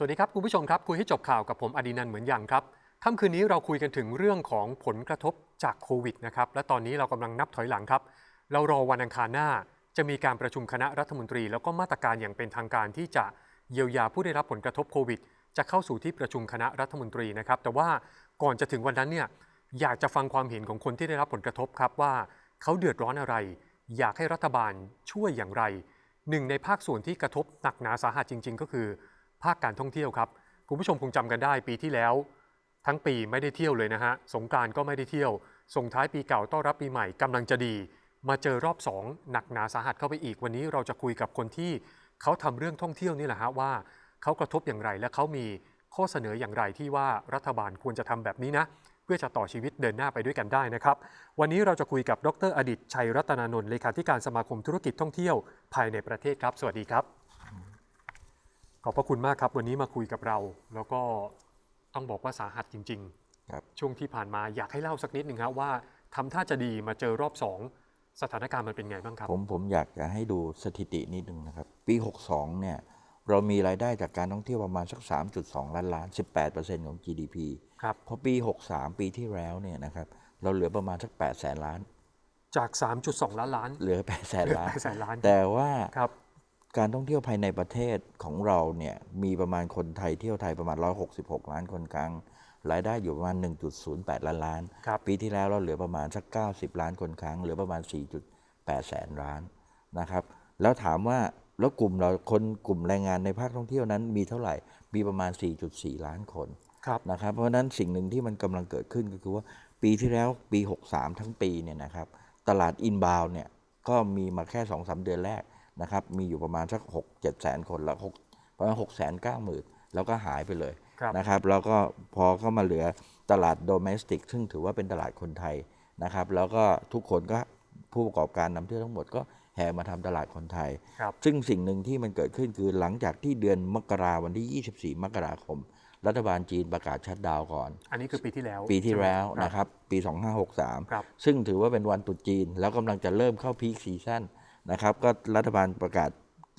สวัสดีครับคุณผู้ชมครับ คุยให้จบข่าวกับผมอดีนันเหมือนอย่างครับค่ำคืนนี้เราคุยกันถึงเรื่องของผลกระทบจากโควิดนะครับและตอนนี้เรากำลังนับถอยหลังครับ เรารอวันอังคารหน้า จะมีการประชุมคณะรัฐมนตรี แล้วก็มาตรการอย่างเป็นทางการที่จะเยียวยาผู้ได้รับผลกระทบโควิด จะเข้าสู่ที่ประชุมคณะรัฐมนตรีนะครับแต่ว่าก่อนจะถึงวันนั้นเนี่ยอยากจะฟังความเห็นของคนที่ได้รับผลกระทบครับว่าเขาเดือดร้อนอะไร อยากให้รัฐบาลช่วยอย่างไรหนึ่งในภาคส่วนที่กระทบหนักหนาสาหัสจริง ๆ ก็คือ ภาคการท่องเที่ยวครับคุณผู้ชมคงจำกันได้ปีที่แล้ว ทั้งปีไม่ได้เที่ยวเลยนะฮะสงกานต์ก็ไม่ได้เที่ยว ส่งท้ายปีเก่าต้อนรับปีใหม่กำลังจะดี มาเจอรอบ 2 หนักหนาสาหัสเข้าไปอีกวันนี้เราจะคุยกับคนที่เขาทำเรื่องท่องเที่ยวนี่แหละฮะว่าเขากระทบอย่างไรและเขามีข้อเสนออย่างไรที่ว่ารัฐบาลควรจะทำแบบนี้นะเพื่อจะต่อชีวิตเดินหน้าไปด้วยกันได้นะครับ วันนี้เราจะคุยกับดรอดิตชัยรัตนานนท์เลขาธิการสมาคมธุรกิจท่องเที่ยวภายในประเทศครับ สวัสดีครับ ขอบพระคุณมากครับ วันนี้มาคุยกับเรา แล้วก็ต้องบอกว่าสาหัสจริงครับๆช่วงที่ผ่านมาอยากให้เล่าสักนิดหนึ่งครับว่าทำท่าจะดีมาเจอรอบสองสถานการณ์มันเป็นไงบ้างครับ ผมผมอยากจะให้ดูสถิตินิดนึงนะครับ ปี 62 เนี่ยเรามีรายได้จากการท่องเที่ยวประมาณสัก 3.2 ล้านล้าน 18%ของ GDP ครับพอปี 63 ปีที่แล้วเนี่ยนะครับเราเหลือประมาณสัก 8 แสนล้าน จาก 3.2 ล้านล้าน เหลือ 8 แสนล้าน8แสนล้านแต่ว่าครับ การท่องเที่ยวภายในประเทศของเราเนี่ยมีประมาณคนไทยเที่ยวไทยประมาณ 166 ล้านคนครั้งรายได้อยู่ประมาณ 1.08 ล้านล้านครับปีที่แล้วเราเหลือประมาณสัก 90 ล้านคนครั้ง เหลือประมาณ 4.8 แสนล้านนะครับ แล้วถามว่าแล้วกลุ่มเราคนกลุ่มแรงงานในภาคท่องเที่ยวนั้นมีเท่าไหร่ มีประมาณ 4.4 ล้านคนครับนะครับ เพราะฉะนั้นสิ่งหนึ่งที่มันกำลังเกิดขึ้นก็คือว่าปีที่แล้วปี 63 ทั้งปีเนี่ยนะครับ ตลาดอินบาวเนี่ยก็มีมาแค่ 2-3 เดือนแรก นะครับมีอยู่ประมาณสัก6-7แสนคนแล้ว6ประมาณ6แสน9หมื่นแล้วก็หายไปเลยครับนะครับแล้วก็พอเข้ามาเหลือตลาดโดเมสติกซึ่งถือว่าเป็นตลาดคนไทยนะครับแล้วก็ทุกคนก็ผู้ประกอบการนำเที่ยวทั้งหมดก็แห่มาทำตลาดคนไทยครับซึ่งสิ่งหนึ่งที่มันเกิดขึ้นคือหลังจากที่เดือนมกราวันที่ 24 มกราคม รัฐบาลจีนประกาศชัดดาวน์ก่อน อันนี้คือปีที่แล้ว ปีที่ใช่ไหมแล้วนะครับ ปี 2563ครับซึ่งถือว่าเป็นวันตรุษจีน แล้วกำลังจะเริ่มเข้าพีคซีซั่น นะครับ ก็รัฐบาลประกาศ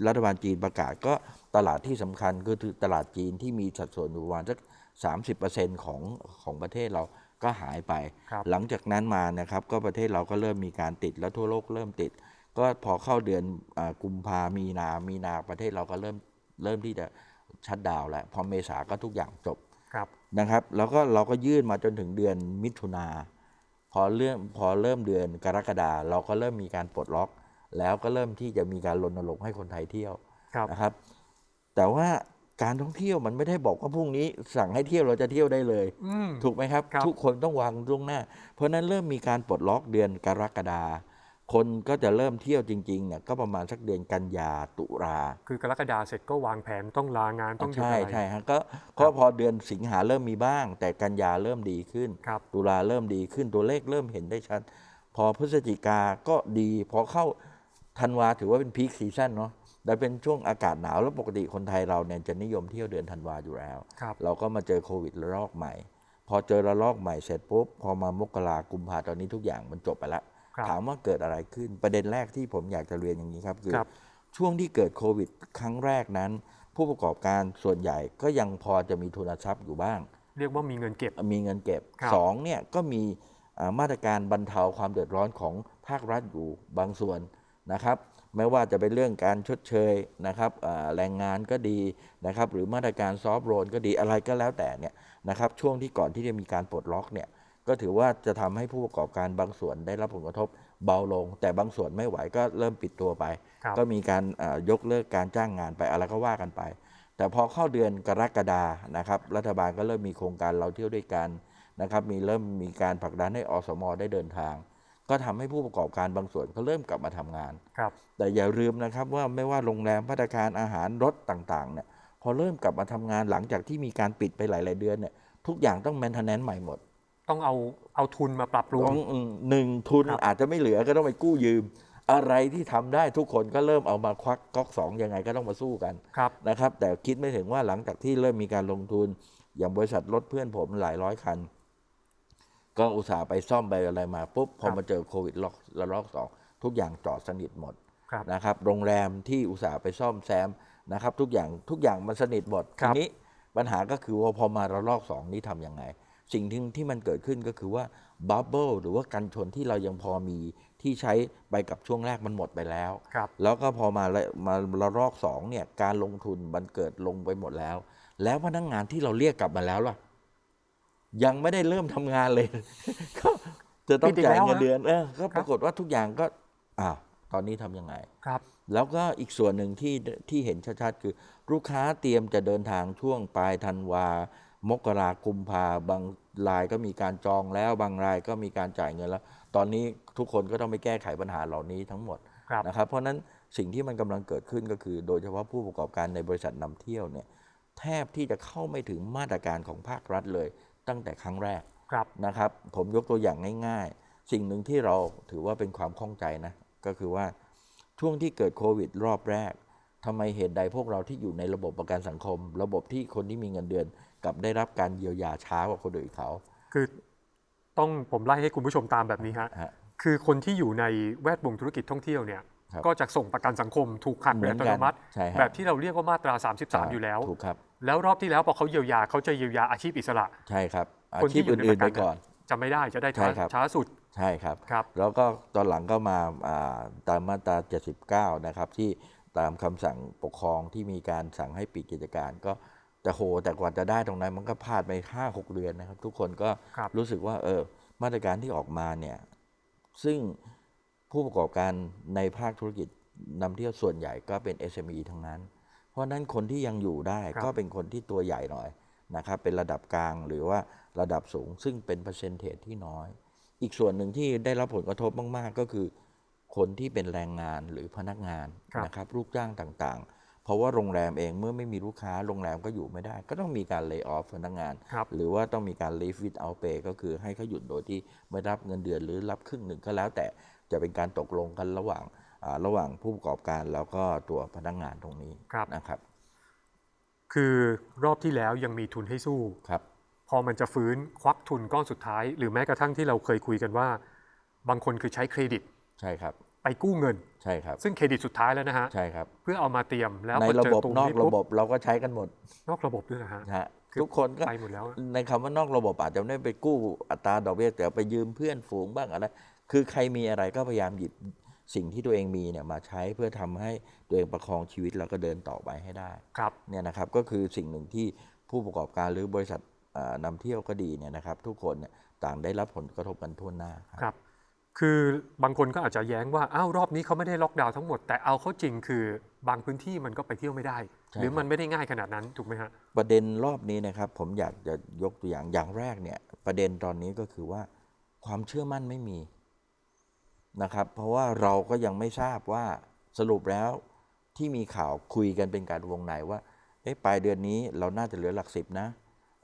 รัฐบาลจีนประกาศก็ตลาดที่สำคัญก็คือตลาดจีนที่มีสัดส่วนอยู่ประมาณสัก30%ของของประเทศเราก็หายไปครับหลังจากนั้นมานะครับ ก็ประเทศเราก็เริ่มมีการติดแล้วทั่วโลกเริ่มติด ก็พอเข้าเดือนอากุมภามีนา มีนาประเทศเราก็เริ่มเริ่มที่จะชัดดาวน์แล้ว พอเมษาก็ทุกอย่างจบครับนะครับ แล้วก็เราก็ยื่นมาจนถึงเดือนมิถุนาพอเริ่มพอเริ่มเดือนกรกฎาเราก็เริ่มมีการปลดล็อก แล้วก็เริ่มที่จะมีการรณรงค์ให้คนไทยเที่ยวครับนะครับ แต่ว่าการท่องเที่ยวมันไม่ได้บอกว่าพรุ่งนี้ สั่งให้เที่ยวเราจะเที่ยวได้เลยอืมถูกไหมครับครับทุกคนต้องวางล่วงหน้า เพราะฉะนั้นเริ่มมีการปลดล็อกเดือนกรกฎาคนก็จะเริ่มเที่ยวจริงๆเนี่ยก็ประมาณสักเดือนกันยาตุลาคือกรกฎาเสร็จก็วางแผนต้องลางานต้องหยุดใช่อะไรใช่ฮะก็ก็พอเดือนสิงหาเริ่มมีบ้าง แต่กันยาเริ่มดีขึ้นครับตุลาเริ่มดีขึ้นตัวเลขเริ่มเห็นได้ชัด พอพฤศจิกาก็ดีพอเข้า ธันวาถือว่าเป็นพีคซีซั่นเนาะแต่เป็นช่วงอากาศหนาวแล้วปกติคนไทยเราเนี่ยจะนิยมเที่ยวเดือนธันวาอยู่แล้วครับเราก็มาเจอโควิดระลอกใหม่ พอเจอระลอกใหม่เสร็จปุ๊บ พอมามกรากุมภาตอนนี้ทุกอย่างมันจบไปแล้วครับถามว่าเกิดอะไรขึ้นประเด็นแรกที่ผมอยากจะเรียนอย่างนี้ครับ คือครับช่วงที่เกิดโควิดครั้งแรกนั้น ผู้ประกอบการส่วนใหญ่ก็ยังพอจะมีทุนทรัพย์อยู่บ้าง เรียกว่ามีเงินเก็บมีเงินเก็บครับสองเนี่ยก็มีอ่ามาตรการบรรเทาความเดือดร้อนของภาครัฐอยู่บางส่วน นะครับไม่ว่าจะเป็นเรื่องการชดเชยนะครับอ่าแรงงานก็ดีนะครับหรือมาตรการซอฟต์โลนก็ดีอะไรก็แล้วแต่เนี่ยนะครับช่วงที่ก่อนที่จะมีการปลดล็อกเนี่ยก็ถือว่าจะทำให้ผู้ประกอบการบางส่วนได้รับผลกระทบเบาลง แต่บางส่วนไม่ไหวก็เริ่มปิดตัวไปครับก็มีการอ่ายกเลิกการจ้างงานไปอะไรก็ว่ากันไป แต่พอเข้าเดือนกรกฎานะครับรัฐบาลก็เริ่มมีโครงการเราเที่ยวด้วยกันนะครับมีเริ่มมีการผลักดันให้อสม ได้เดินทาง ก็ทำให้ผู้ประกอบการบางส่วนก็เริ่มกลับมาทำงานครับแต่อย่าลืมนะครับว่าไม่ว่าโรงแรมพัตตาคารอาหารรถต่างๆเนี่ยพอเริ่มกลับมาทำงานหลังจากที่มีการปิดไปหลาย ๆ เดือนเนี่ยทุกอย่างต้องแมนเทนแนนซ์ใหม่หมด ต้องเอาเอาทุนมาปรับปรุงต้องอืมหนึ่งทุนครับอาจจะไม่เหลือก็ต้องไปกู้ยืม อะไรที่ทำได้ทุกคนก็เริ่มเอามาควักก๊อกสองยังไงก็ต้องมาสู้กันครับนะครับ แต่คิดไม่ถึงว่าหลังจากที่เริ่มมีการลงทุน อย่างบริษัทรถเพื่อนผมหลายร้อยคัน ก็อุตส่าห์ไปซ่อมไปอะไรมาปุ๊บพอครับมาเจอโควิดล็อกระลอกสองทุกอย่างจอดสนิทหมดครับนะครับ โรงแรมที่อุตส่าห์ไปซ่อมแซมนะครับ ทุกอย่างทุกอย่างมันสนิทหมดครัทีบนี้ปัญหาก็คือว่าพอมาระลอกสองนี้ทำยังไง สิ่งที่ที่มันเกิดขึ้นก็คือว่าบับเบิลหรือว่ากันชนที่เรายังพอมีที่ใช้ไปกับช่วงแรกมันหมดไปแล้วครับแล้วก็พอมาละมาระลอกสองเนี่ยการลงทุนมันเกิดลงไปหมดแล้ว แล้วพนักงานที่เราเรียกกลับมาแล้วล่ะ ยังไม่ได้เริ่มทำงานเลย ก็จะต้องปิดอีกจ่ายแล้วเงินฮะเดือนเออก็ครับปรากฏว่าทุกอย่างก็อ้าวตอนนี้ทำยังไงครับ แล้วก็อีกส่วนหนึ่งที่ที่เห็นชัดๆคือ ลูกค้าเตรียมจะเดินทางช่วงปลายธันวามกรากุมภาบางรายก็มีการจองแล้วบางรายก็มีการจ่ายเงินแล้ว ตอนนี้ทุกคนก็ต้องไปแก้ไขปัญหาเหล่านี้ทั้งหมดครับนะครับ เพราะฉะนั้นสิ่งที่มันกำลังเกิดขึ้นก็คือ โดยเฉพาะผู้ประกอบการในบริษัทนำเที่ยวเนี่ยแทบที่จะเข้าไม่ถึงมาตรการของภาครัฐเลย ตั้งแต่ครั้งแรกครับนะครับผมยกตัวอย่างง่าย ๆ สิ่งหนึ่งที่เราถือว่าเป็นความข้องใจนะ ก็คือว่าช่วงที่เกิดโควิดรอบแรกทำไมเหตุใดพวกเราที่อยู่ในระบบประกันสังคม ระบบที่คนที่มีเงินเดือนกลับได้รับการเยียวยาช้ากว่าคนอื่นเขา คือต้องผมไล่ให้คุณผู้ชมตามแบบนี้ฮะ ฮะ คือคนที่อยู่ในแวดวงธุรกิจท่องเที่ยวเนี่ย ครับก็จะส่งประกันสังคมถูกหักเหโดมืยออันตกัโนนมัติใช่ฮะ แบบที่เราเรียกว่ามาตรา 33 อยู่แล้ว ถูกครับ แล้วรอบที่แล้วพอเขาเยียวยาเขาจะเยียวยาอาชีพอิสระ ใช่ครับ อาคนที่ชีพอยู่ในอื่นๆปไประกัน ก่อน จะไม่ได้จะได้ช้าใช่ครับ ช้าสุดใช่ครับ ครับ แล้วก็ตอนหลังก็มาอ่าตามมาตรา 79 นะครับ ที่ตามคำสั่งปกครองที่มีการสั่งให้ปิดกิจการ ก็แต่โหแต่กว่าจะได้ตรงนั้นมันก็พลาดไป 5-6 เดือนนะครับ ทุกคนก็ครับ รู้สึกว่าเออมาตรการที่ออกมาเนี่ย ซึ่ง ผู้ประกอบการในภาคธุรกิจนำเที่ยวส่วนใหญ่ก็เป็น SME ทั้งนั้น เพราะฉะนั้นคนที่ยังอยู่ได้ครับก็เป็นคนที่ตัวใหญ่หน่อยนะครับเป็นระดับกลางหรือว่าระดับสูง ซึ่งเป็นเปอร์เซนเทจที่น้อย อีกส่วนหนึ่งที่ได้รับผลกระทบมาก ๆ ก็คือ คนที่เป็นแรงงานหรือพนักงานครับนะครับลูกจ้างต่างๆ เพราะว่าโรงแรมเองเมื่อไม่มีลูกค้าโรงแรมก็อยู่ไม่ได้ ก็ต้องมีการเลิกออฟพนักงานครับหรือว่าต้องมีการ leave without pay ก็คือให้เขาหยุดโดยที่ไม่รับเงินเดือนหรือรับครึ่งหนึ่งก็แล้วแต่ จะเป็นการตกลงกันระหว่างอ่าระหว่างผู้ประกอบการแล้วก็ตัวพนักงานตรงนี้ครับนะครับ คือรอบที่แล้วยังมีทุนให้สู้ครับ พอมันจะฟื้นควักทุนก้อนสุดท้าย หรือแม้กระทั่งที่เราเคยคุยกันว่า บางคนคือใช้เครดิตใช่ครับ ไปกู้เงินใช่ครับ ซึ่งเครดิตสุดท้ายแล้วนะฮะใช่ครับเพื่อเอามาเตรียมแล้วในพอระเจอบบตรงนอกนี้ระปุ๊บบเราก็ใช้กันหมด นอกระบบด้วยนะฮะนะฮะคือทุกคนก็ไปหมดแล้วอะในคำว่านอกระบบอาจจะไม่ได้ไปกู้อัตราดอกเบี้ยแต่ไปยืมเพื่อนฝูงบ้างอะไร คือใครมีอะไรก็พยายามหยิบสิ่งที่ตัวเองมีเนี่ยมาใช้เพื่อทำให้ตัวเองประคองชีวิตแล้วก็เดินต่อไปให้ได้ครับเนี่ยนะครับก็คือสิ่งหนึ่งที่ผู้ประกอบการหรือบริษัทเอ่อนำเที่ยวก็ดีเนี่ยนะครับ ทุกคนเนี่ยต่างได้รับผลกระทบกันทั่วหน้าครับครับ คือบางคนก็อาจจะแย้งว่าอ้าวรอบนี้เขาไม่ได้ล็อกดาวน์ทั้งหมดแต่เอาเข้าจริงคือบางพื้นที่มันก็ไปเที่ยวไม่ได้ใช่หรือครับมันไม่ได้ง่ายขนาดนั้นถูกไหมฮะประเด็นรอบนี้นะครับผมอยากจะยกตัวอย่างอย่างแรกเนี่ยประเด็นตอนนี้ก็คือว่าความเชื่อมั่นไม่มี นะครับ เพราะว่าเราก็ยังไม่ทราบว่าสรุปแล้วที่มีข่าวคุยกันเป็นการวงในว่าเอ๊ะปลายเดือนนี้เราน่าจะเหลือหลักสิบนะ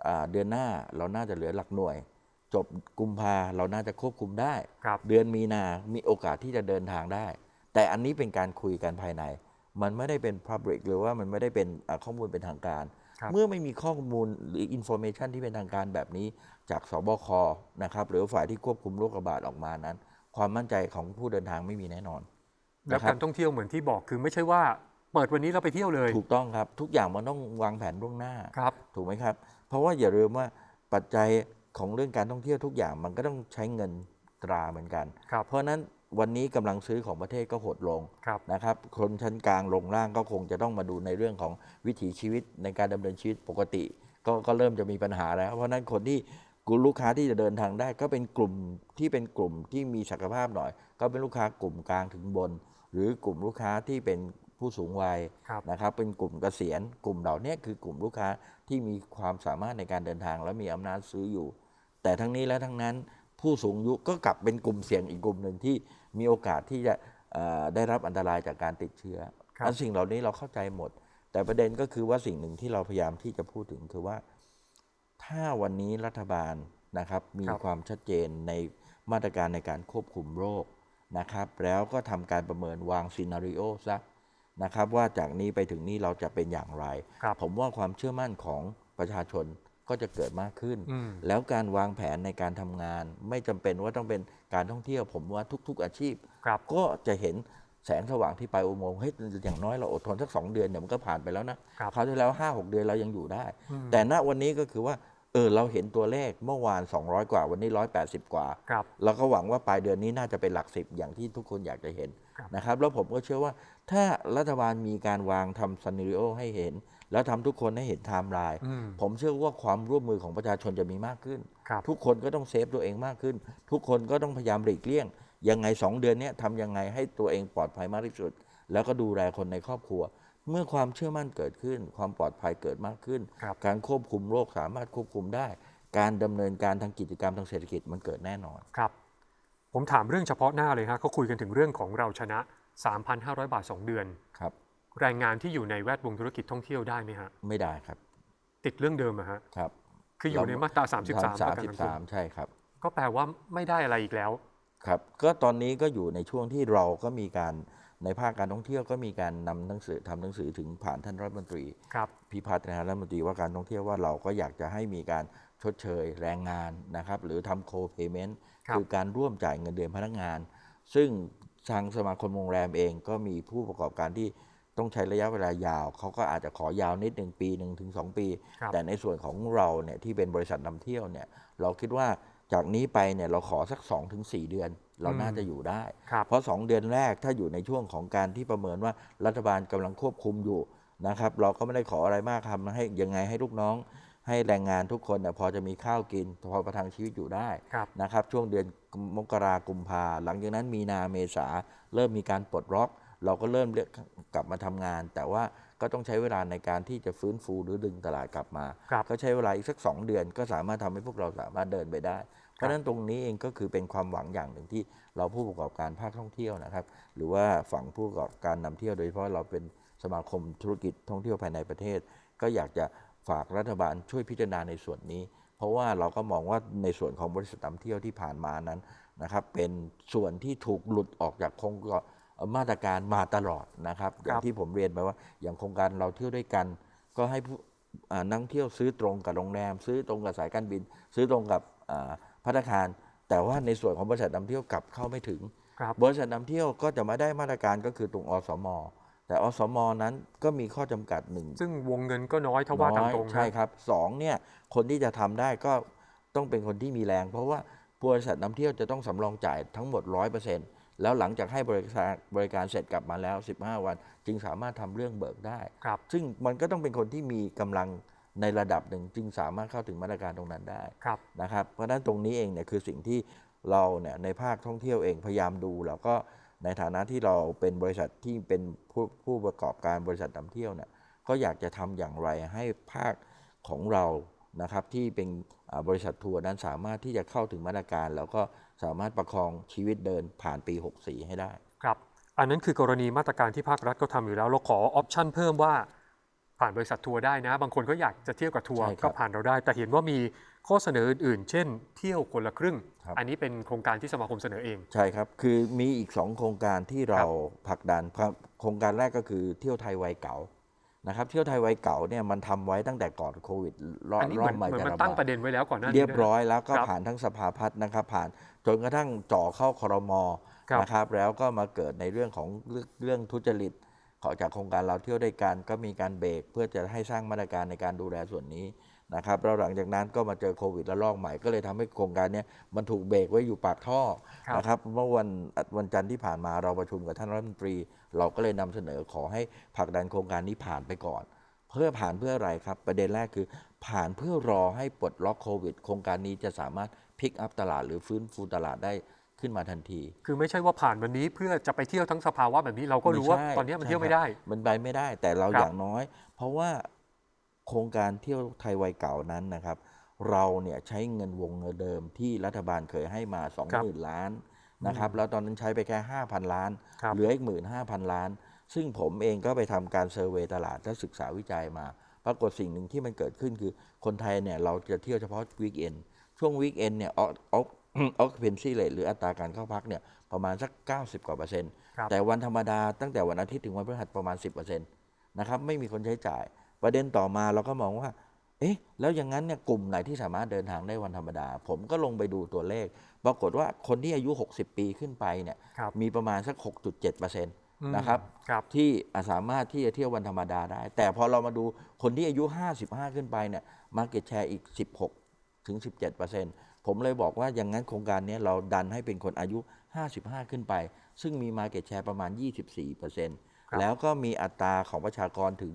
อ่าเดือนหน้าเราน่าจะเหลือหลักหน่วย จบกุมภาเราน่าจะควบคุมได้ครับเดือนมีนา มีโอกาสที่จะเดินทางได้ แต่อันนี้เป็นการคุยกันภายใน มันไม่ได้เป็น Public หรือว่ามันไม่ได้เป็นอ่าข้อมูลเป็นทางการครับเมื่อไม่มีข้อมูลหรือ Information ที่เป็นทางการแบบนี้จากสบคนะครับหรือฝ่ายที่ควบคุมโรคระบาดออกมานั้น ความมั่นใจของผู้เดินทางไม่มีแน่นอนแล้วนะครับการท่องเที่ยวเหมือนที่บอกคือไม่ใช่ว่าเปิดวันนี้เราไปเที่ยวเลย ถูกต้องครับ ทุกอย่างมันต้องวางแผนล่วงหน้าครับ ถูกไหมครับ เพราะว่าอย่าลืมว่าปัจจัยของเรื่องการท่องเที่ยวทุกอย่างมันก็ต้องใช้เงินตราเหมือนกันครับเพราะฉะนั้นวันนี้กำลังซื้อของประเทศก็หดลงครับนะครับ คนชั้นกลางลงล่างก็คงจะต้องมาดูในเรื่องของวิถีชีวิตในการดำเนินชีวิตปกติ ก็ก็เริ่มจะมีปัญหาแล้ว เพราะฉะนั้นคนที่ กลุ่มลูกค้าที่จะเดินทางได้ ก็เป็นกลุ่มที่เป็นกลุ่มที่มีศักยภาพหน่อย ก็เป็นลูกค้ากลุ่มกลางถึงบน หรือกลุ่มลูกค้าที่เป็นผู้สูงวัยครับนะครับ เป็นกลุ่มเกษียณ กลุ่มเหล่านี้คือกลุ่มลูกค้าที่มีความสามารถในการเดินทาง และมีอำนาจซื้ออยู่ แต่ทั้งนี้และทั้งนั้นผู้สูงอายุก็กลับเป็นกลุ่มเสี่ยงอีกกลุ่มหนึ่งที่มีโอกาสที่จะเอ่อได้รับอันตรายจากการติดเชื้อครับอันสิ่งเหล่านี้เราเข้าใจหมด แต่ประเด็นก็คือว่าสิ่งหนึ่งที่เราพยายามที่จะพูดถึงคือว่า ถ้าวันนี้รัฐบาลนะครับมีครับความชัดเจนในมาตรการในการควบคุมโรคนะครับ แล้วก็ทำการประเมินวางซีนารีโอซะนะครับว่าจากนี้ไปถึงนี้เราจะเป็นอย่างไรครับผมว่าความเชื่อมั่นของประชาชนก็จะเกิดมากขึ้นอืมแล้วการวางแผนในการทำงาน ไม่จำเป็นว่าต้องเป็นการท่องเที่ยว ผมว่าทุก ๆอาชีพครับก็จะเห็นแสงสว่างที่ปลายอุโมงค์เฮ้ยอย่างน้อยเราอดทนสักสองเดือนเนี่ยมันก็ผ่านไปแล้วนะครับคราวที่แล้วห้าหกเดือนเรายังอยู่ได้อืมแต่ณวันนี้ก็คือว่า เออเราเห็นตัวเลขเมื่อวาน 200 กว่าวันนี้ 180 กว่าครับ เราก็หวังว่าปลายเดือนนี้น่าจะเป็นหลักสิบอย่างที่ทุกคนอยากจะเห็นครับนะครับ แล้วผมก็เชื่อว่าถ้ารัฐบาลมีการวางทำซันนิโอให้เห็น แล้วทำทุกคนให้เห็นไทม์ไลน์อืมผมเชื่อว่าความร่วมมือของประชาชนจะมีมากขึ้นครับทุกคนก็ต้องเซฟตัวเองมากขึ้น ทุกคนก็ต้องพยายามหลีกเลี่ยงยังไง 2 เดือนเนี้ยทำยังไงให้ตัวเองปลอดภัยมากที่สุด แล้วก็ดูแลคนในครอบครัว เมื่อความเชื่อมั่นเกิดขึ้น ความปลอดภัยเกิดมากขึ้นครับการควบคุมโรคสามารถควบคุมได้ การดำเนินการทางกิจกรรมทางเศรษฐกิจมันเกิดแน่นอนครับ ผมถามเรื่องเฉพาะหน้าเลยฮะเขาคุยกันถึงเรื่องของเราชนะ 3,500 บาท 2 เดือนครับแรงงานที่อยู่ในแวดวงธุรกิจท่องเที่ยวได้ไหมฮะไม่ได้ครับ ติดเรื่องเดิมอะฮะครับ คืออยู่ในมาตรา 33สาปมระกันสิบสังคสามมใช่ครับ ก็แปลว่าไม่ได้อะไรอีกแล้วครับ ก็ตอนนี้ก็อยู่ในช่วงที่เราก็มีการ ในภาคการท่องเที่ยวก็มีการนำหนังสือทำหนังสือถึงผ่านท่านรัฐมนตรี ครับ พิพัฒน์นะฮะรัฐมนตรีว่าการท่องเที่ยวว่าเราก็อยากจะให้มีการชดเชยแรงงานนะครับ หรือทำโคเพย์เมนต์ครับคือการร่วมจ่ายเงินเดือนพนักงาน ซึ่งทางสมาคมโรงแรมเองก็มีผู้ประกอบการที่ต้องใช้ระยะเวลายาว เขาก็อาจจะขอยาวนิดหนึ่งปีหนึ่งถึงสองปี ครับ แต่ในส่วนของเราเนี่ยที่เป็นบริษัทนำเที่ยวเนี่ยเราคิดว่า จากนี้ไปเนี่ยเราขอสัก 2-4 เดือน เราน่าจะอยู่ได้ครับเพราะ 2 เดือนแรกถ้าอยู่ในช่วงของการที่ประเมินว่ารัฐบาลกำลังควบคุมอยู่นะครับ เราก็ไม่ได้ขออะไรมากทำให้ยังไงให้ลูกน้อง ให้แรงงานทุกคนเนี่ยพอจะมีข้าวกิน พอประทังชีวิตอยู่ได้ครับนะครับ ช่วงเดือนมกรากุมภาหลังจากนั้นมีนาเมษาเริ่มมีการปลดล็อก เราก็เริ่มเรียกกลับมาทำงาน แต่ว่า ก็ต้องใช้เวลาในการที่จะฟื้นฟูหรือดึงตลาดกลับมาครับก็ใช้เวลาอีกสัก 2 เดือน ก็สามารถทำให้พวกเราสามารถเดินไปได้ เพราะฉะนั้นตรงนี้เองก็คือเป็นความหวังอย่างหนึ่งที่เราผู้ประกอบการภาคท่องเที่ยวนะครับ หรือว่าฝั่งผู้ประกอบการนำเที่ยวโดยเฉพาะเราเป็นสมาคมธุรกิจท่องเที่ยวภายในประเทศ ก็อยากจะฝากรัฐบาลช่วยพิจารณาในส่วนนี้ เพราะว่าเราก็มองว่าในส่วนของบริษัทนำเที่ยวที่ผ่านมานั้นนะครับเป็นส่วนที่ถูกหลุดออกจากโครง มาตรการมาตลอดนะครับอย่างที่ผมเรียนไปว่าอย่างโครงการเราเที่ยวด้วยกัน ก็ให้ผู้อ่านักท่องเที่ยวซื้อตรงกับโรงแรม ซื้อตรงกับสายการบิน ซื้อตรงกับอ่าพัฒนาคาร แต่ว่าในส่วนของบริษัทนำเที่ยวกลับเข้าไม่ถึงครับบริษัทนำเที่ยวก็จะมาได้มาตรการก็คือตรงอสมแต่อสมนั้นก็มีข้อจำกัดหนึ่งซึ่งวงเงินก็น้อยถ้าว่าตามตรงน้อยนะใช่ครับสองเนี่ยคนที่จะทำได้ก็ต้องเป็นคนที่มีแรง เพราะว่าบริษัทนำเที่ยวจะต้องสำรองจ่ายทั้งหมด100% แล้วหลังจากให้บริการบริการเสร็จกลับมาแล้ว 15 วัน จึงสามารถทำเรื่องเบิกได้ ครับ ซึ่งมันก็ต้องเป็นคนที่มีกำลังในระดับหนึ่งจึงสามารถเข้าถึงมาตรการตรงนั้นได้ครับนะครับเพราะฉะนั้นตรงนี้เองเนี่ยคือสิ่งที่เราเนี่ยในภาคท่องเที่ยวเองพยายามดูแล้วก็ในฐานะที่เราเป็นบริษัทที่เป็นผู้ผู้ประกอบการบริษัทนำเที่ยวเนี่ยก็อยากจะทำอย่างไรให้ภาคของเรานะครับที่เป็นอ่าบริษัททัวร์นั้นสามารถที่จะเข้าถึงมาตรการแล้วก็ สามารถประคองชีวิตเดินผ่านปี 64 ให้ได้ ครับ อันนั้นคือกรณีมาตรการที่ภาครัฐก็ทำอยู่แล้ว เราขอออปชันเพิ่มว่าผ่านบริษัททัวร์ได้นะ บางคนก็อยากจะเที่ยวกับทัวร์ใช่ครับก็ผ่านเราได้ แต่เห็นว่ามีข้อเสนออื่นๆ เช่น เที่ยวคนละครึ่งครับอันนี้เป็นโครงการที่สมาคมเสนอเอง ใช่ครับ คือมีอีก 2 โครงการที่เราผลักดันครับโครงการแรกก็คือเที่ยวไทยวัยเก่านะครับเที่ยวไทยวัยเก่าเนี่ยมันทำไว้ตั้งแต่ก่อนโควิดรอบอันนี้รเหอมืบอนใหม่เหมือนจะมันระตั้งบาดประเด็นไว้แล้วก่อนหน้านี้เรียบด้วยนะร้อยแล้วก็ครับผ่านทั้งสภาพัฒน์นะครับผ่าน จนกระทั่งจ่อเข้าครมครับ นะครับ แล้วก็มาเกิดในเรื่องของเรื่องเรื่องทุจริตขอจากโครงการเราเที่ยวด้วยกันก็มีการเบรกเพื่อจะให้สร้างมาตรการในการดูแลส่วนนี้นะครับแล้วหลังจากนั้นก็มาเจอโควิดระลอกใหม่ก็เลยทำให้โครงการเนี้ยมันถูกเบรกไว้อยู่ปากท่อครับ นะครับเมื่อวันวันจันทร์ที่ผ่านมาเราประชุมกับท่านรัฐมนตรี เราก็เลยนำเสนอขอให้ผลักดันโครงการนี้ผ่านไปก่อน เพื่อผ่านเพื่ออะไรครับ ประเด็นแรกคือ ผ่านเพื่อรอให้ปลดล็อกโควิด โครงการนี้จะสามารถ พิกอัพตลาดหรือฟื้นฟูตลาดได้ขึ้นมาทันที คือไม่ใช่ว่าผ่านวันนี้เพื่อจะไปเที่ยวทั้งสภาวะแบบนี้เราก็รู้ว่าไใช่ตอนนี้มันใช่เที่ยวไม่ครับได้ มันไปไม่ได้แต่เราครับอย่างน้อย เพราะว่าโครงการเที่ยวไทยวัยเก่านั้นนะครับ เราเนี่ยใช้เงินวงเงินเดิมที่รัฐบาลเคยให้มา 20,000 ล้านนะครับแล้วตอนนั้นใช้ไปแค่ 5,000 ล้านครับเหลืออีก 15,000 ล้าน ซึ่งผมเองก็ไปทำการเซอร์เวยตลาดและศึกษาวิจัยมา ปรากฏสิ่งหนึ่งที่มันเกิดขึ้นคือคนไทยเนี่ยเราจะเที่ยวเฉพาะวีคเอน ช่วงวีคเอนเนี่ยออฟออคเพนซี่เลทหรืออัตราการเข้าพักเนี่ยประมาณสัก 90 กว่าเปอร์เซ็นต์ครับแต่วันธรรมดาตั้งแต่วันอาทิตย์ถึงวันพฤหัสประมาณ 10%นะครับไม่มีคนใช้จ่าย ประเด็นต่อมาเราก็มองว่า เอ๊ะ แล้วอย่างนั้นเนี่ยกลุ่มไหนที่สามารถเดินทางได้วันธรรมดา ผมก็ลงไปดูตัวเลข ปรากฏว่าคนที่อายุ 60 ปีขึ้นไปเนี่ยครับมีประมาณสัก 6.7%นอืมนะครับครับที่อะสามารถที่จะเที่ยววันธรรมดาได้ แต่พอเรามาดูคนที่อายุ 55 ขึ้นไปเนี่ยมาเก็ตแชร์อีก 16 ถึง 17ผมเลยบอกว่าอย่างนั้นโครงการเนี้ยเราดันให้เป็นคนอายุ 55 ขึ้นไป ซึ่งมีมาเก็ตแชร์ประมาณ 24แล้วก็มีอัตราของประชากรถึง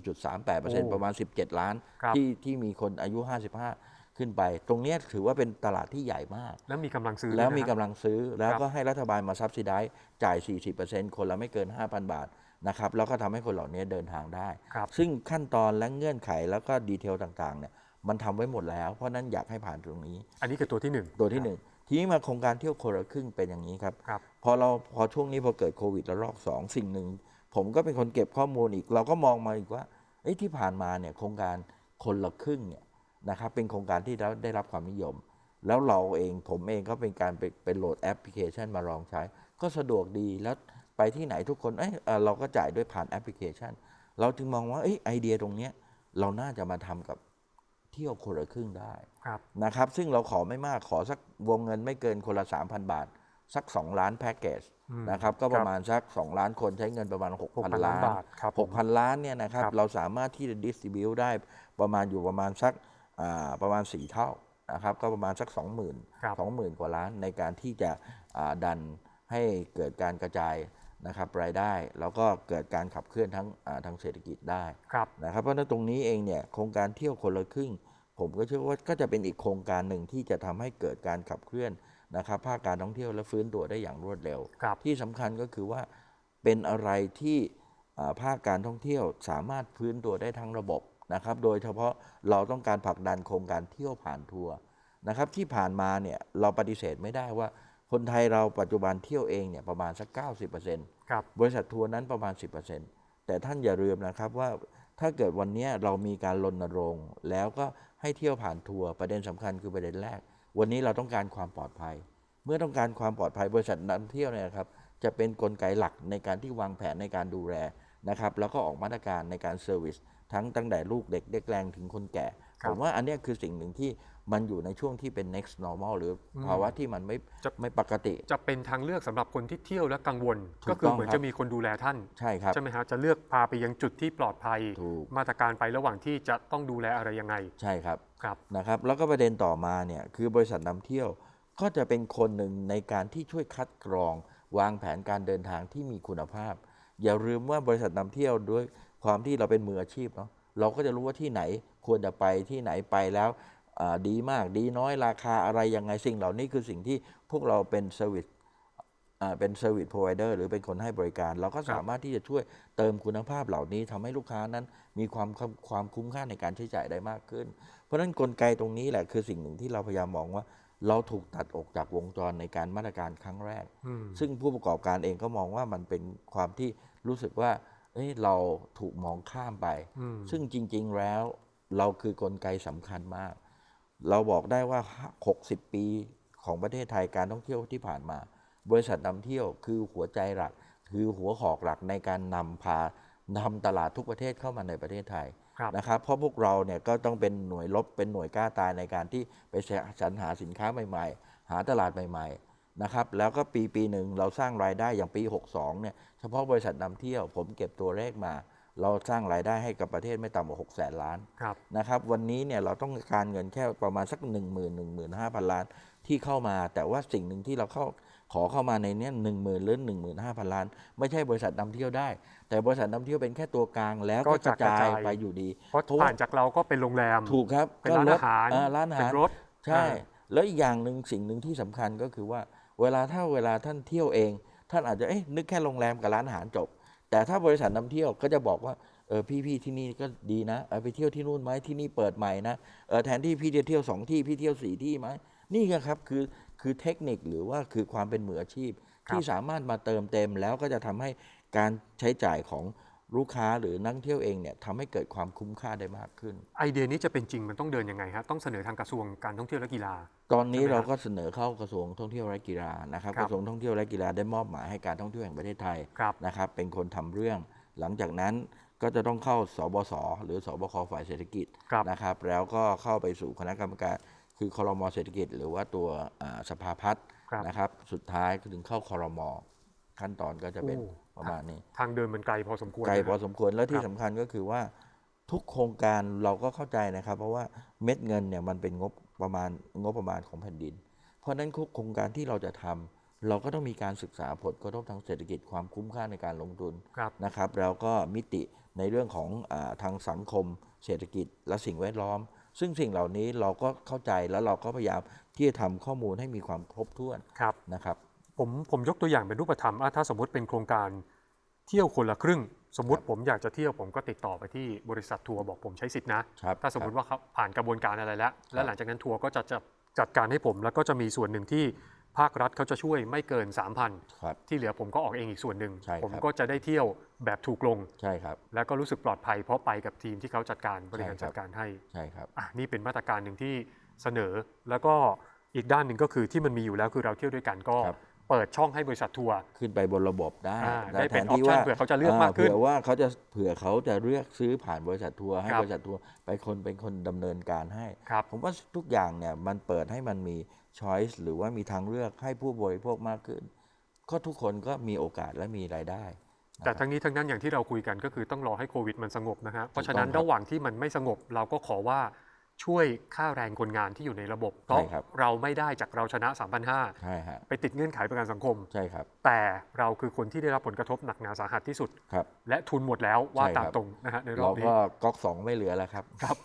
24.38ประมาณ 17 ล้านครับที่ที่มีคนอายุ 55 ขึ้นไป ตรงเนี้ยถือว่าเป็นตลาดที่ใหญ่มาก แล้วมีกำลังซื้อ แล้วมีด้วยกำนะลังซื้อ แล้วครับก็ให้รัฐบาลมาซับซิได้จ่าย 40%คนละไม่เกิน 5,000 บาทนะครับแล้วก็ทำให้คนเหล่านี้เดินทางได้ครับซึ่งขั้นตอนและเงื่อนไขแล้วก็ดีเทลต่างๆเนี่ย มันทำไว้หมดแล้ว เพราะฉะนั้นอยากให้ผ่านตรงนี้ อันนี้คือตัวที่หนึ่งตัวที่หนึ่งทีนี้มาโครงการเที่ยวคนละครึ่งเป็นอย่างนี้ครับครับพอเราพอช่วงนี้พอเกิดโควิดระลอกสองสิ่งหนึ่ง ผมก็เป็นคนเก็บข้อมูลอีก เราก็มองมาอีกว่าเอ้ยที่ผ่านมาเนี่ยโครงการคนละครึ่งเนี่ยนะครับเป็นโครงการที่ได้ได้รับความนิยม แล้วเราเองผมเองก็เป็นการไปไปโหลดแอปพลิเคชันมาลองใช้ ก็สะดวกดีแล้วไปที่ไหนทุกคนเอ้ยเอ่อเราก็จ่ายด้วยผ่านแอปพลิเคชัน เราจึงมองว่าเอ้ยไอเดียตรงเนี้ยเราน่าจะมาทำกับ เที่ยวคนละครึ่งได้ครับนะครับ ซึ่งเราขอไม่มากขอสักวงเงินไม่เกินคนละ 3,000 บาท สัก 2 ล้านแพ็กเกจอืมนะครับ ก็ประมาณสัก 2 ล้านคนใช้เงินประมาณ 6,000 6,000ล้านบาทครับผม6,000 ล้านเนี่ยนะครับครับ เราสามารถที่จะดิสติบิวได้ประมาณอยู่ประมาณสักอ่าประมาณ 4 เท่านะครับ ก็ประมาณสัก 20,000ครับ20,000 กว่าล้านในการที่จะอ่าดันให้เกิดการกระจาย นะครับรายได้แล้วก็เกิดการขับเคลื่อนทั้งอ่าทางเศรษฐกิจได้ครับนะครับเพราะฉะนั้นตรงนี้เองเนี่ยโครงการเที่ยวคนละครึ่ง ผมก็เชื่อว่าก็จะเป็นอีกโครงการหนึ่งที่จะทำให้เกิดการขับเคลื่อนนะครับภาคการท่องเที่ยวและฟื้นตัวได้อย่างรวดเร็วครับที่สำคัญก็คือว่าเป็นอะไรที่อ่าภาคการท่องเที่ยวสามารถฟื้นตัวได้ทั้งระบบนะครับ โดยเฉพาะเราต้องการผลักดันโครงการเที่ยวผ่านทัวร์นะครับที่ผ่านมาเนี่ยเราปฏิเสธไม่ได้ว่า คนไทยเราปัจจุบันเที่ยวเองเนี่ยประมาณสัก 90%ครับบริษัททัวร์นั้นประมาณ 10%แต่ท่านอย่าลืมนะครับว่าถ้าเกิดวันเนี้ยเรามีการรณรงค์ แล้วก็ให้เที่ยวผ่านทัวร์ประเด็นสำคัญคือประเด็นแรก วันนี้เราต้องการความปลอดภัย เมื่อต้องการความปลอดภัยบริษัทนำเที่ยวเนี่ยนะครับจะเป็นนกลไกหลักในการที่วางแผนในการดูแลนะครับแล้วก็ออกมาตรการในการเซอร์วิสทั้งตั้งแต่ลูกเด็กเด็กแรงถึงคนแก่ครับผมว่าอันเนี้ยคือสิ่งหนึ่งที่ มันอยู่ในช่วงที่เป็น next normal หรือภาวะที่มันไม่จะไม่ปกติ จะเป็นทางเลือกสำหรับคนที่เที่ยวและกังวล ถูกก็คือต้องเหมือนครับ จะมีคนดูแลท่าน ใช่ครับ ใช่ไหมฮะจะเลือกพาไปยังจุดที่ปลอดภัย ถูก มาตรการไประหว่างที่จะต้องดูแลอะไรยังไงใช่ครับ ครับ นะครับแล้วก็ประเด็นต่อมาเนี่ยคือบริษัทนำเที่ยวก็จะเป็นคนหนึ่งในการที่ช่วยคัดกรอง วางแผนการเดินทางที่มีคุณภาพ อย่าลืมว่าบริษัทนำเที่ยวด้วยความที่เราเป็นมืออาชีพเนาะเราก็จะรู้ว่าที่ไหนควรจะไปที่ไหนไปแล้วอ่า ดีมากดีน้อยราคาอะไรยังไงสิ่งเหล่านี้คือสิ่งที่พวกเราเป็นเซอร์วิสอ่าเป็นเซอร์วิสพ r o ไวเดอร์หรือเป็นคนให้บริการ เราก็สามารถที่จะช่วยเติมคุณภาพเหล่านี้ทำให้ลูกค้านั้นมีความความความคุ้มค่าในการใช้จ่ายได้มากขึ้น เพราะฉะนั้นกลไกตรงนี้แหละคือสิ่งหนึ่งที่เราพยายามมองว่า เราถูกตัดออกจากวงจรในการมาตรการครั้งแรกอืมซึ่งผู้ประกอบการเองก็มองว่ามันเป็นความที่รู้สึกว่าเอ้ยเราถูกมองข้ามไปอืมซึ่งจริง ๆแล้วเราคือกลไกสำคัญมาก เราบอกได้ว่า 60 ปีของประเทศไทยการท่องเที่ยวที่ผ่านมา บริษัทนำเที่ยวคือหัวใจหลัก คือหัวหอกหลักในการนำพานำตลาดทุกประเทศเข้ามาในประเทศไทยครับนะครับเพราะพวกเราเนี่ยก็ต้องเป็นหน่วยรบเป็นหน่วยกล้าตายในการที่ไปสรรหาสินค้าใหม่ๆ หาตลาดใหม่ๆนะครับแล้วก็ปีปีหนึ่งเราสร้างรายได้อย่างปี 62เนี่ยเฉพาะบริษัทนำเที่ยวผมเก็บตัวเลขมา เราสร้างรายได้ให้กับประเทศไม่ต่ำกว่า6แสนล้านครับนะครับวันนี้เนี่ยเราต้องการเงินแค่ประมาณสัก1 1 1 5 0 0 0 ล้านที่เข้ามา แต่ว่าสิ่งหนึ่งที่เราเข้าขอเข้ามาในเนี้ยหนึ่งหมื่นหรือหนึ่งหมื่นห้าพันล้าน ไม่ใช่บริษัทนำเที่ยวได้ แต่บริษัทนำเที่ยวเป็นแค่ตัวกลางแล้วก็ก็กจะระกระจาจายยไปอยู่ดี เพราะเพราะว่าผ่านจากเราก็เป็นโรงแรมถูกครับเป็นก็ร้านลดอาหารอ่ร้านอาเป็หารนรถใช่อ่าแล้วอีกอย่างหนึ่งสิ่งหนึ่งที่สำคัญก็คือว่า เวลาถ้าเวลาท่านเที่ยวเอง ท่านอาจจะเอ๊ะนึกแค่โรงแรมกับร้านอาหารจบ แต่ถ้าบริษัทนำเที่ยวก็จะบอกว่าเออพี่พี่ที่นี่ก็ดีนะเออไปเที่ยวที่นู่นไหมที่นี่เปิดใหม่นะเออแทนที่พี่จะเที่ยวสองที่พี่เที่ยวสี่ที่ไหมนี่ไงครับคือคือเทคนิคหรือว่าคือความเป็นมืออาชีพครับที่สามารถมาเติมเต็มแล้วก็จะทำให้การใช้จ่ายของ ลูกค้าหรือนักท่องเที่ยวเองเนี่ยทำให้เกิดความคุ้มค่าได้มากขึ้น ไอเดียนี้จะเป็นจริงมันต้องเดินยังไงฮะต้องเสนอทางกระทรวงการท่องเที่ยวและกีฬา ตอนนี้ใช่ไหมเราครับก็เสนอเข้ากระทรวงท่องเที่ยวและกีฬานะครับครักบระทรวงท่องเที่ยวและกีฬาได้มอบหมายให้การท่องเที่ยวแห่งประเทศไทยครับ นะครับเป็นคนทำเรื่อง หลังจากนั้นก็จะต้องเข้าสบสหรือสบคฝ่ายเศรษฐกิจครับ นะครับ แล้วก็เข้าไปสู่คณะกรรมการคือคอรมอเศรษฐกิจ หรือว่าตัวอ่าสภาพัฒน์ครับ นะครับ สุดท้ายก็ถึงเข้าคอรมอขั้นตอนก็จะเป็นโอ้ ประมาณนี้ ทางเดินมันไกลพอสมควรไกลนะพอสมควรแล้วที่ครับสำคัญก็คือว่าทุกโครงการเราก็เข้าใจนะครับ เพราะว่าเม็ดเงินเนี่ยมันเป็นงบประมาณงบประมาณของแผ่นดิน เพราะฉะนั้นทุกโครงการที่เราจะทำเราก็ต้องมีการศึกษาผลกระทบทางเศรษฐกิจความคุ้มค่าในการลงทุนครับนะครับ แล้วก็มิติในเรื่องของอาทางสังคม เศรษฐกิจและสิ่งแวดล้อม ซึ่งสิ่งเหล่านี้เราก็เข้าใจแล้วเราก็พยายามที่จะทำข้อมูลให้มีความครบถ้วนครับนะครับ ผมผมยกตัวอย่างเป็นรูปธรรมอะถ้าสมมติเป็นโครงการเที่ยวคนละครึ่ง สมมติครับผมอยากจะเที่ยวผมก็ติดต่อไปที่บริษัททัวร์บอกผมใช้สิทธินะครับถ้าสมมติว่าเขาผ่านกระบวนการอะไรแล้วคและรับหลังจากนั้นทัวร์ก็จะจัดจัดการให้ผมแล้วก็จะมีส่วนหนึ่งที่ภาครัฐเขาจะช่วยไม่เกิน 3,000ครับที่เหลือผมก็ออกเองอีกส่วนหนึ่งใช่ครับผมก็จะได้เที่ยวแบบถูกลง ใช่ครับ แล้วก็รู้สึกปลอดภัยเพราะไปกับทีมที่เขาจัดการบริหารใช่ครับจัดการให้ ใช่ครับอะนี่เป็นมาตรการหนึ่งที่เสนอ แล้วก็อีกด้านหนึ่งก็คือที่มันมีอยู่แล้วคือเราเที่ยวด้วยกันก็ครับ เปิดช่องให้บริษัททัวร์ ขึ้นไปบนระบบได้อ่าและได้เป็นแทที่ option ว่าเผื่อเขาจะเลือกมากขึ้นเผื่อว่าเขาจะเผื่อเขาจะเลือกซื้อผ่านบริษัททัวร์ให้ครับ บริษัททัวร์ไปคนเป็นคนดำเนินการให้ ครับ ผมว่าทุกอย่างเนี่ยมันเปิดให้มันมีช้อยส์หรือว่ามีทางเลือกให้ผู้บริโภคมากขึ้น ก็ทุกคนก็มีโอกาสและมีรายได้นะแต่ครับทั้งนี้ทั้งนั้นอย่างที่เราคุยกันก็คือต้องรอให้โควิดมันสงบนะฮะเพราะฉะนั้นถูกต้องครับ ระหว่างที่มันไม่สงบเราก็ขอว่า ช่วยค่าแรงคนงานที่อยู่ในระบบเพราะใช่ครับ เราไม่ได้จากเราชนะ 3,500ใช่ฮะไปติดเงื่อนไขประกันสังคม ใช่ครับแต่เราคือคนที่ได้รับผลกระทบหนักหนาสาหัสที่สุด ครับ และทุนหมดแล้วว่าใช่ครับ ตามตรงนะฮะในรอเราบนี้ ก็ก๊อกสองไม่เหลือแล้วครับครับ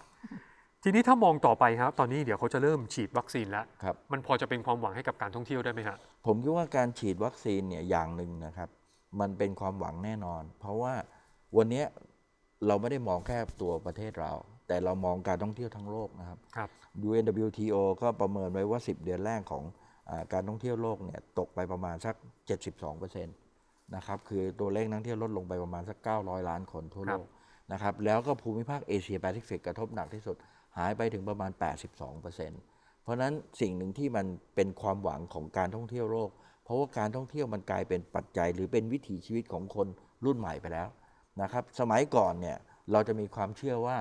ทีนี้ถ้ามองต่อไปครับ ตอนนี้เดี๋ยวเขาจะเริ่มฉีดวัคซีนแล้ว ครับ มันพอจะเป็นความหวังให้กับการท่องเที่ยวได้ไหมฮะ ผมคิดว่าการฉีดวัคซีนเนี่ยอย่างหนึ่งนะครับ มันเป็นความหวังแน่นอน เพราะว่าวันเนี้ยเราไม่ได้มองแค่ตัวประเทศเรา แต่เรามองการท่องเที่ยวทั้งโลกนะครับครับ UNWTO ก็ประเมินไว้ว่า 10 เดือนแรกของอาการท่องเที่ยวโลกเนี่ยตกไปประมาณสัก 72%นะครับคือตัวเลขนักท่องเที่ยวลดลงไปประมาณสัก 900 ล้านคนทั่วโลกนะครับแล้วก็ภูมิภาคเอเชียแปซิฟิกกระทบหนักที่สุดหายไปถึงประมาณ 82%เพราะฉะนั้นสิ่งหนึ่งที่มันเป็นความหวังของการท่องเที่ยวโลก เพราะว่าการท่องเที่ยวมันกลายเป็นปัจจัย หรือเป็นวิถีชีวิตของคนรุ่นใหม่ไปแล้วนะครับสมัยก่อนเนี่ยเราจะมีความเชื่อว่า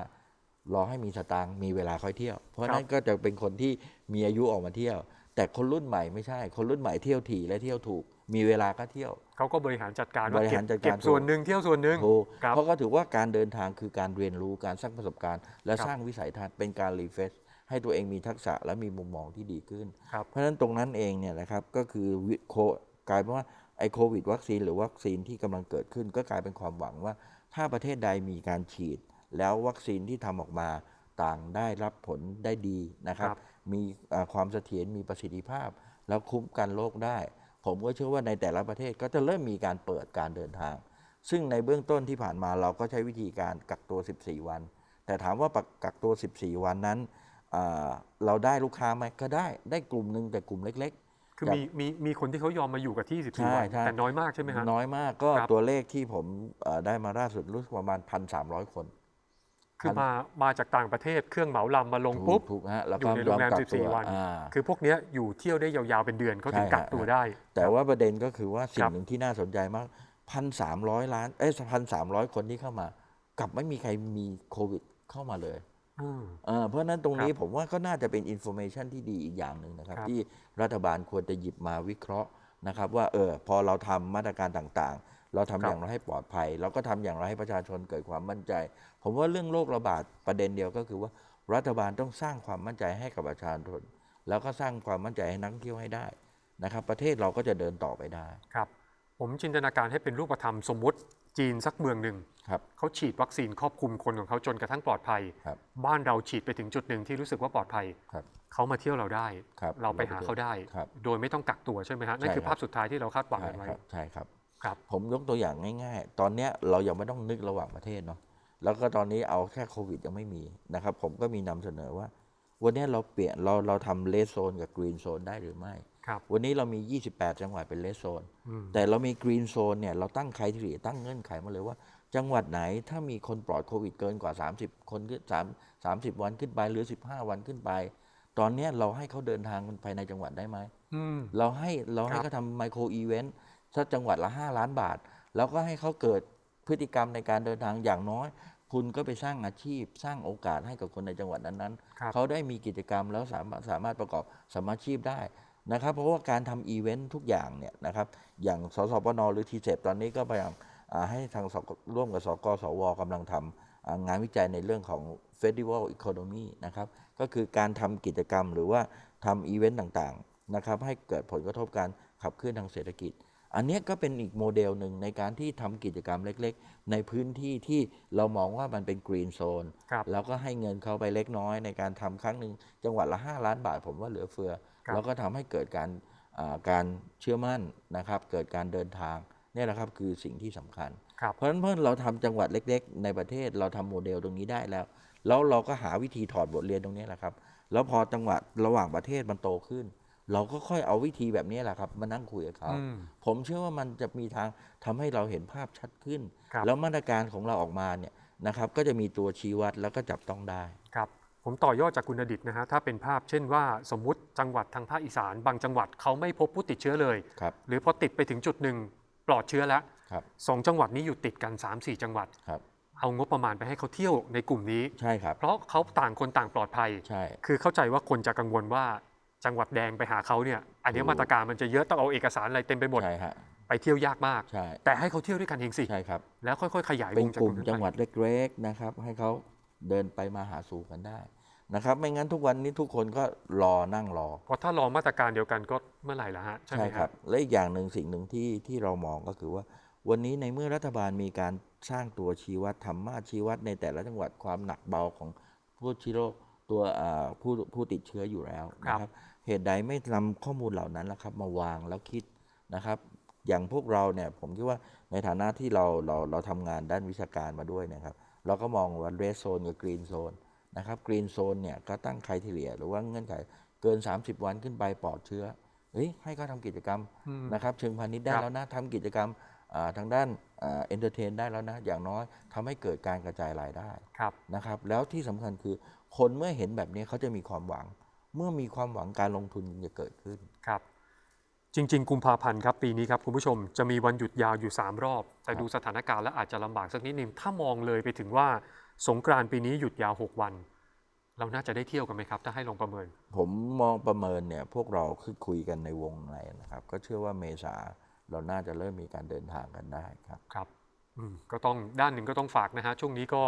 รอให้มีสตางค์มีเวลาค่อยเที่ยว เพราะฉะนั้นก็จะเป็นคนที่มีอายุออกมาเที่ยว แต่คนรุ่นใหม่ไม่ใช่ คนรุ่นใหม่เที่ยวถี่และเที่ยวถูก มีเวลาก็เที่ยวเขาก็บริหารจัดการบว่าริเก็หาบรจัดการเก็บส่วนหนึ่งเที่ยวส่วนหนึ่งถูกครับเพราะก็ถือว่าการเดินทางคือการเรียนรู้การสร้างประสบการณ์ และครับสร้างวิสัยทัศน์เป็นการรีเฟรชให้ตัวเองมีทักษะและมีมุมมองที่ดีขึ้นครับเพราะฉะนั้นตรงนั้นเองเนี่ยนะครับก็คือวิโคกลายเป็นว่าไอ้โควิดวัคซีนหรือวัคซีนที่กำลังเกิดขึ้น ก็กลายเป็นความหวังว่า ถ้าประเทศใดมีการฉีด แล้ววัคซีนที่ทำออกมาต่างได้รับผลได้ดีนะครับ ครับ มีอ่าความเสถียรมีประสิทธิภาพ แล้วคุ้มกันโรคได้ ผมก็เชื่อว่าในแต่ละประเทศก็จะเริ่มมีการเปิดการเดินทาง ซึ่งในเบื้องต้นที่ผ่านมาเราก็ใช้วิธีการกักตัว 14 วัน แต่ถามว่ากักตัว 14 วันนั้นอ่าเราได้ลูกค้าไหมก็ได้ได้กลุ่มหนึ่งแต่กลุ่มเล็ก ๆ คือมีมีมีคนที่เขายอมมาอยู่กับที่ใช่14วันใช่ แต่น้อยมากใช่ไหมฮะ น้อยมากก็ครับ ตัวเลขที่ผมเอ่อได้มาล่าสุดรู้สึกประมาณ 1,300 คน คือมามาจากต่างประเทศเครื่องเหมาลำมาลงถูปุ๊กบถูกฮะแล้วอยู่ก็ในโรงแรมยอกักตั14 วันอ่าคือพวกเนี้ยอยู่เที่ยวได้ยาวๆเป็นเดือนเขาถึงใช่กักตัวได้ แต่ว่าประเด็นก็คือว่าสิ่ครังบหนึ่งที่น่าสนใจมาก1,300ล้านเอ้ย1,300คนที่เข้ามา กลับไม่มีใครมีโควิดเข้ามาเลยอืมเอ่อเพราะฉะนั้นตรงนี้ครับผมว่าก็น่าจะเป็นอินโฟเมชันที่ดีอีกอย่างหนึ่งนะครับครับ ที่รัฐบาลควรจะหยิบมาวิเคราะห์นะครับ ว่าเออพอเราทำมาตรการต่างๆ เราทำครับอย่างไรให้ปลอดภัย เราก็ทำอย่างไรให้ประชาชนเกิดความมั่นใจ ผมว่าเรื่องโรคระบาดประเด็นเดียวก็คือว่ารัฐบาลต้องสร้างความมั่นใจให้กับประชาชนแล้วก็สร้างความมั่นใจให้นักท่องเที่ยวให้ได้นะครับ ประเทศเราก็จะเดินต่อไปได้ครับ ผมจินตนาการให้เป็นรูปธรรมสมมุติจีนสักเมืองหนึ่งครับเขาฉีดวัคซีนครอบคลุมคนของเขาจนกระทั่งปลอดภัยครับบ้านเราฉีดไปถึงจุดหนึ่งที่รู้สึกว่าปลอดภัยครับเขามาเที่ยวเราได้ครับเราไปหาเขาได้ครับโดยไม่ต้องกักตัวใช่ไหมฮะนั่นใช่คือครับภาพสุดท้ายที่เราคาดหวังใช่กันไว้ครับใช่ครับครับ ผมยกตัวอย่างง่าย ๆ ตอนเนี้ยเรายังไม่ต้องนึกระหว่างประเทศเนาะ แล้วก็ตอนนี้เอาแค่โควิดยังไม่มีนะครับ ผมก็มีนำเสนอว่า วันเนี้ยเราเปลี่ยนเราเราทำเลสโซนกับกรีนโซนได้หรือไม่ครับวันนี้เรามี 28 จังหวัดเป็นเลสโซนอืมแต่เรามีกรีนโซนเนี่ยเราตั้งใครที่ตั้งเงื่อนไขมาเลยว่า จังหวัดไหนถ้ามีคนปลอดโควิดเกินกว่า 30 คนขึ้น3 30 วันขึ้นไปหรือ 15 วันขึ้นไป ตอนเนี้ยเราให้เขาเดินทางภายในจังหวัดได้ไหมอืมเราให้เราให้ครับเขาทำไมโครอีเวนต์สักจังหวัดละ 5 ล้านบาท แล้วก็ให้เขาเกิดพฤติกรรมในการเดินทางอย่างน้อย คุณก็ไปสร้างอาชีพ สร้างโอกาสให้กับคนในจังหวัดนั้นครับๆเขาได้มีกิจกรรมแล้วสามารถสามารถประกอบสมมาชีพได้นะครับ เพราะว่าการทำอีเวนต์ทุกอย่างเนี่ยนะครับ อย่างสสปนหรือทีเตอนนี้ก็พยายามอ่าให้ทางสกร่วมกับสกสวกำลังทำอ่างานวิจัยในเรื่องของ Festival Economy นะครับ ก็คือการทำกิจกรรมหรือว่าทำอีเวนต์ต่างๆนะครับให้เกิดผลกระทบการขับเคลื่อนทางเศรษฐกิจ อันเนี้ยก็เป็นอีกโมเดลหนึ่งในการที่ทำกิจกรรมเล็กๆ ในพื้นที่ที่เรามองว่ามันเป็นกรีนโซนครับแล้วก็ให้เงินเขาไปเล็กน้อยในการทำครั้งหนึ่งจังหวัดละ 5 ล้านบาท ผมว่าเหลือเฟือครับแล้วก็ทำให้เกิดการอ่าการเชื่อมั่นนะครับ เกิดการเดินทางเนี่ยแหละครับคือสิ่งที่สำคัญครับเพราะฉะนั้นเมื่อเราทำจังหวัดเล็ก ๆ ในประเทศเราทำโมเดลตรงนี้ได้แล้ว แล้วเราก็หาวิธีถอดบทเรียนตรงนี้แหละครับ แล้วพอจังหวัดระหว่างประเทศมันโตขึ้น เราก็ค่อยเอาวิธีแบบนี้แหละครับ มานั่งคุยกับเขาอืมผมเชื่อว่ามันจะมีทางทำให้เราเห็นภาพชัดขึ้นครับแล้วมาตรการของเราออกมาเนี่ยนะครับ ก็จะมีตัวชี้วัดแล้วก็จับต้องได้ครับผมต่อยอดจากคุณอดิตนะฮะถ้าเป็นภาพเช่นว่าสมมุติจังหวัดทางภาคอีสาน บางจังหวัดเขาไม่พบผู้ติดเชื้อเลยครับหรือพอติดไปถึงจุดหนึ่งปลอดเชื้อแล้วครับสองจังหวัดนี้อยู่ติดกัน 3-4 จังหวัดครับเอางบประมาณไปให้เขาเที่ยวในกลุ่มนี้ใช่ครับเพราะเขาต่างคนต่างปลอดภัยใช่คือเข้าใจว่าคนจะกังวลว่า จังหวัดแดงไปหาเขาเนี่ย อันนี้ถูกมาตรการมันจะเยอะต้องเอาเอกสารอะไรเต็มไปหมด ใช่ฮะไปเที่ยวยากมาก ใช่แต่ให้เขาเที่ยวด้วยกันเองสิ ใช่ครับ แล้วค่อย ๆ ขยายวเป็นงจากกลุ่มตรนั้นจังหไปวัดเล็กๆนะครับ ให้เขาเดินไปมาหาสู่กันได้นะครับ ไม่งั้นทุกวันนี้ทุกคนก็รอนั่งรอ เพราะถ้ารอมาตรการเดียวกันก็เมื่อไหร่ละฮะ ใช่ไหมใช่ครับ และอีกอย่างหนึ่งสิ่งหนึ่งที่ที่เรามองก็คือว่า วันนี้ในเมื่อรัฐบาลมีการสร้างตัวชี้วัดทำมาตรชี้วัดในแต่ละจังหวัดความหนักเบาของผู้ชี้โรคตัวอ่าผู้ผู้ติดเชื้ออยู่แล้วนะครับ เหตุใดไม่นำข้อมูลเหล่านั้นล่ะครับมาวางแล้วคิดนะครับ อย่างพวกเราเนี่ยผมคิดว่าในฐานะที่เราเราเราทำงานด้านวิชาการมาด้วยนะครับ เราก็มองว่าเรสโซนกับกรีนโซนนะครับกรีนโซนเนี่ยก็ตั้งใครทีเลียหรือว่าเงื่อนไขเกิน 30 วันขึ้นไปปลอดเชื้อเฮ้ยให้เขาทำกิจกรรมอืมนะครับเชิงพาณิชย์ได้ครับแล้วนะทำกิจกรรมอ่าทางด้านเอนเตอร์เทนได้แล้วนะ อย่างน้อยทำให้เกิดการกระจายรายได้ครับนะครับแล้วที่สำคัญคือคนเมื่อเห็นแบบนี้เขาจะมีความหวัง เมื่อมีความหวังการลงทุนจึงจะเกิดขึ้น ครับ จริง ๆ กุมภาพันธ์ครับปีนี้ครับคุณผู้ชมจะมีวันหยุดยาวอยู่ 3 รอบ แต่ดูสถานการณ์แล้วอาจจะลำบากสักนิดนึงถ้ามองเลยไปถึงว่าสงกรานต์ปีนี้หยุดยาว 6 วัน เราน่าจะได้เที่ยวกันไหมครับ ถ้าให้ลองประเมิน ผมมองประเมินเนี่ยพวกเราคือคุยกันในวงในนะครับ ก็เชื่อว่าเมษาเราน่าจะเริ่มมีการเดินทางกันได้ครับ ครับอืมก็ต้องด้านหนึ่งก็ต้องฝากนะฮะช่วงนี้ก็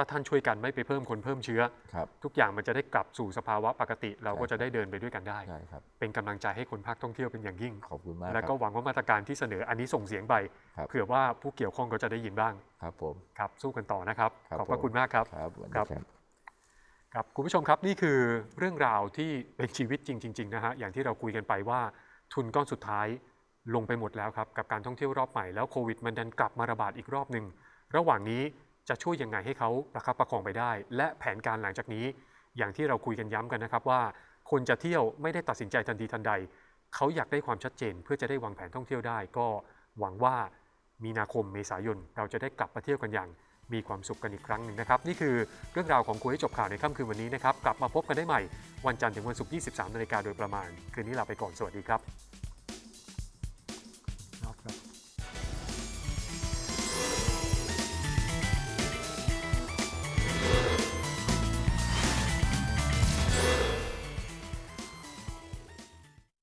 ถ้าท่านช่วยกันไม่ไปเพิ่มคนเพิ่มเชื้อ ครับทุกอย่างมันจะได้กลับสู่สภาวะปกติ เราก็ใช่ครับจะได้เดินไปด้วยกันได้ ใช่ครับ เป็นกำลังใจให้คนภาคท่องเที่ยวเป็นอย่างยิ่ง ขอบคุณมากและคก็รับหวังว่ามาตรการที่เสนออันนี้ส่งเสียงไปครับเผื่อว่าผู้เกี่ยวข้องก็จะได้ยินบ้างครับผม ครับสู้กันต่อนะครับ ครับขอบพระผม คุณมากครับ ครับสวัสดีครับ ครับครับคุณผู้ชมครับนี่คือเรื่องราวที่เป็นชีวิตจริงๆนะฮะอย่างที่เราคุยกันไปว่าทุนก้อนสุดท้ายลงไปหมดแล้วครับกับการท่องเที่ยวรอบใหม่แล้วโควิดมันดันกลับมาระบาดอีกรอบหนึ่งระหว่างนี้ จะช่วยยังไงให้เขาประคับประคองไปได้ และแผนการหลังจากนี้ อย่างที่เราคุยกันย้ำกันนะครับว่า คนจะเที่ยวไม่ได้ตัดสินใจทันทีทันใด เขาอยากได้ความชัดเจน เพื่อจะได้วางแผนท่องเที่ยวได้ ก็หวังว่ามีนาคมเมษายน เราจะได้กลับมาเที่ยวกันอย่างมีความสุขกันอีกครั้งหนึ่งนะครับ นี่คือเรื่องราวของคุยให้จบข่าวในค่ำคืนวันนี้นะครับ กลับมาพบกันได้ใหม่ วันจันทร์ถึงวันศุกร์ 23 นาฬิกาโดยประมาณ คืนนี้ลาไปก่อน สวัสดีครับ